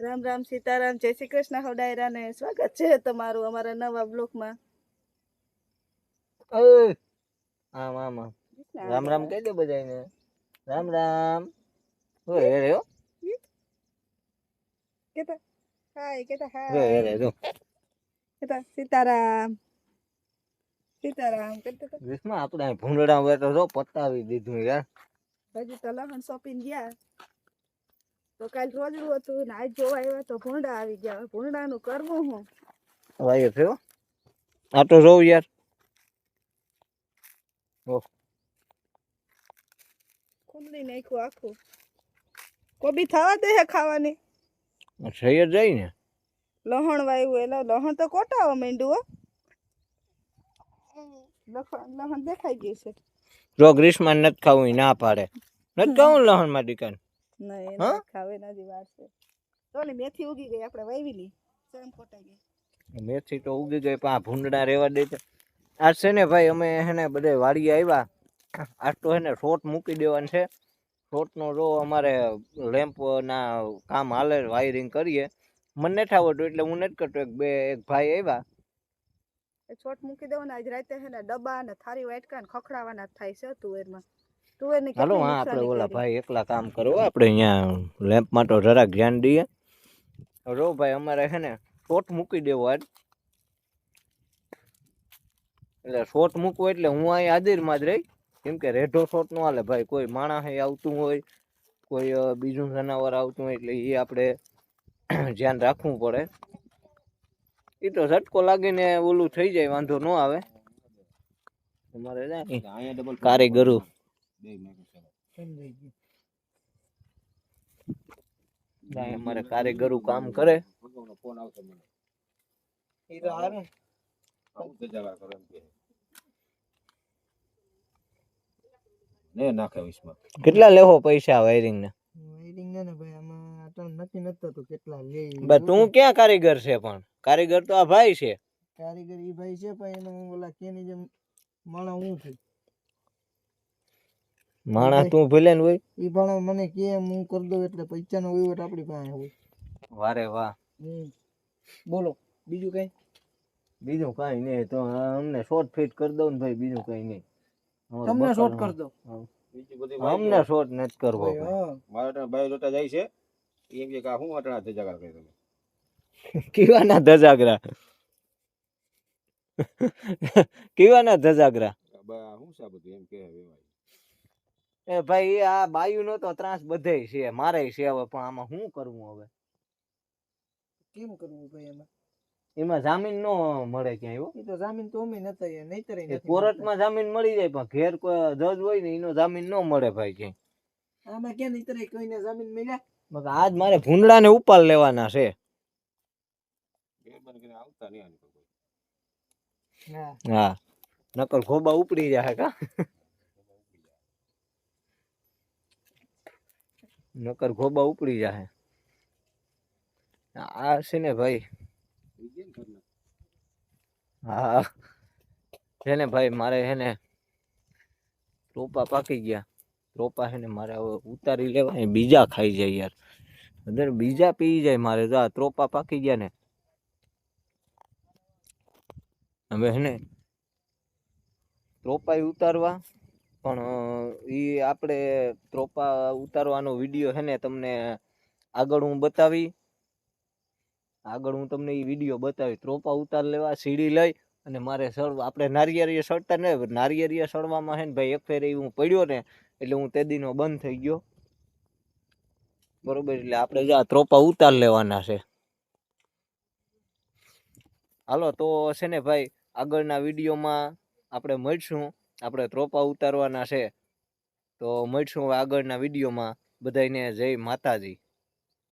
રામ રામ સીતારામ જય શ્રી કૃષ્ણ હોડાયરા ને સ્વાગત છે તમારું અમારા નવા બ્લોકમાં. આમ આમ રામ રામ કહી દે બધાને રામ રામ. હેરે હો કેતા? હાય કેતા હાય. હે રે જો કેતા? સીતારામ. સીતારામ કેતા. વિસ્મા આપણે ભૂંડડા હોય તો જો પતાવી દીધું યાર. હજી તો લહણ શોપિંગ ગયા. તો કાલ રોજડું હતું ને આજ જોવા આવ્યા તો ભૂંડા આવી ગયા. હવે ભૂંડાનું કરવું હું? વાયો થયો? આ તો જોઉં યાર. ખુલ્લી નાખ્યું આખું. કોબી થવા દે હે ખાવાની? સૈયદ જાય ને. લહણ વાયું એલા લહણ તો કોટાવા માંડ્યું હો. લહણ દેખાઈ ગયું છે. જો ગ્રીષ્મા નથી ખાવું ના પાડે. નથી ખાવું લહણમાં દીકન નહીં હા? ખાવે નથી વાર તો ને મેથી ઉગી ગઈ આપણે વાવી સેમ કોટાઈ ગઈ? મેથી તો ઉગી ગઈ પણ આ ભૂંડડા રેવા દે છે. આ છે ને ભાઈ અમે હે ને બધે વાડી આવ્યા આજ તો હે શોટ મૂકી દેવાનું છે. શોટનો રો અમારે લેમ્પ ના કામ હાલે વાયરિંગ કરીએ. મને નથી આવડતું એટલે હું નથી કરતો. એક બે એક ભાઈ આવ્યા છોટ મૂકી દેવાના આજ રાતે છે ને ડબ્બા ને થારી વાટકા ને ખખડાવાના થાય છે તુવેરમાં. હાલો હા આપણે ઓલા ભાઈ એકલા કામ કરો આપણે અહીંયા લેમ્પમાં તો જરાક ધ્યાન દઈએ. રો ભાઈ અમારે છે ને શોટ મૂકી દેવો આજ. એટલે શોટ મૂકવો એટલે હું અહીં હાજરમાં જ રહી. કેમ કે રેઢો શોટ નો હાલે ભાઈ કોઈ માણસ આવતું હોય કોઈ બીજું જનાવર આવતું હોય એટલે એ આપણે ધ્યાન રાખવું પડે. એ તો ઝટકો લાગીને ઓલું થઈ જાય વાંધો ન આવે. તમારે કારીગરો અહીં અમારે કારીગરો કામ કરે. ઈ તો હારું. ને નાખે વિશમાં કેટલા લેવો પૈસા વાયરિંગ ના વાયરિંગ ને ને ભાઈ આમાં અટલ નક્કી નથી થતું કેટલા લે બસ તું ક્યાં કારીગર છે પણ? કારીગર તો આ ભાઈ છે. કારીગર ઈ ભાઈ છે પણ એનો ઓલા કેની જેમ માણા હું છું. માણસ તું ભલે ને હોય. ઈ પણ મને કે હું કરી દઉં એટલે પૈસાનો વહીવટ આપણી પાસે હોય. વારે વાહ. બોલો બીજું કઈ? બીજું કઈ નહીં તો અમને શોર્ટ ફિટ કરી દઉં ને ભાઈ બીજું કઈ નહીં. તમને શોર્ટ કરી દઉં? અમને શોર્ટ નથી કરવો ભાઈ, ભાઈ. હા. મારા બાયો લોટા જાય છે. એમ કે હું અટણા ધજાગરા કરી તમે? કેવાના ધજાગરા? કેવાના ધજાગરા? બા હું છે આ બધું એમ કે એ ભાઈ આ બાયુ નો તો ત્રાસ બધે છે મારે છે હવે પણ આમાં શું કરવું હવે? કેમ કરવું ભાઈ એમાં? એમાં જામીન નો મળે ક્યાંય હો. એ તો જામીન તો અમે નતા એ નહીતર કોર્ટમાં જામીન મળી જાય પણ ઘેર કોઈ જજ હોય ને એનો જામીન ન મળે ભાઈ ક્યાંય. આમાં ક્યાં નહીતર કોઈને જામીન મળ્યા? મગ આજ મારે ભૂંડળાને ઉપાલ લેવાના છે. હા. નકર ખોબા ઉપડી જાય કા? નકર ઘોબા ઉપડી જાય આ છે ને ભાઈ? હા. છે ને ભાઈ, મારે છે ને રોપા પાકી ગયા. રોપા છે ને મારે હવે ઉતારી લેવા. બીજા ખાઈ જાય યાર. અંદર બીજા પી જાય મારે. જો આ ત્રોપા પાકી ગયા ને. હવે છે ને ત્રોપાઈ ઉતારવા. પણ એ આપણે ત્રોપા ઉતારવાનો વીડિયો છે ને તમને આગળ હું બતાવી. આગળ હું તમને એ વીડિયો બતાવી. ત્રોપા ઉતાર લેવા સીડી લઈ અને મારે સળ આપણે નારિયેળીએ સળતા ને નારિયેળીએ સળવામાં છે ને ભાઈ, એક ફેરે એ હું પડ્યો ને એટલે હું તે દીનો બંધ થઈ ગયો. બરોબર, એટલે આપણે જે આ ત્રોપા ઉતાર લેવાના છે. હાલો, તો છે ને ભાઈ, આગળના વિડીયોમાં આપણે મળશું. આપણે ત્રોપા ઉતારવાના છે તો મળશું આગળના વિડીયોમાં. બધાયને જય માતાજી.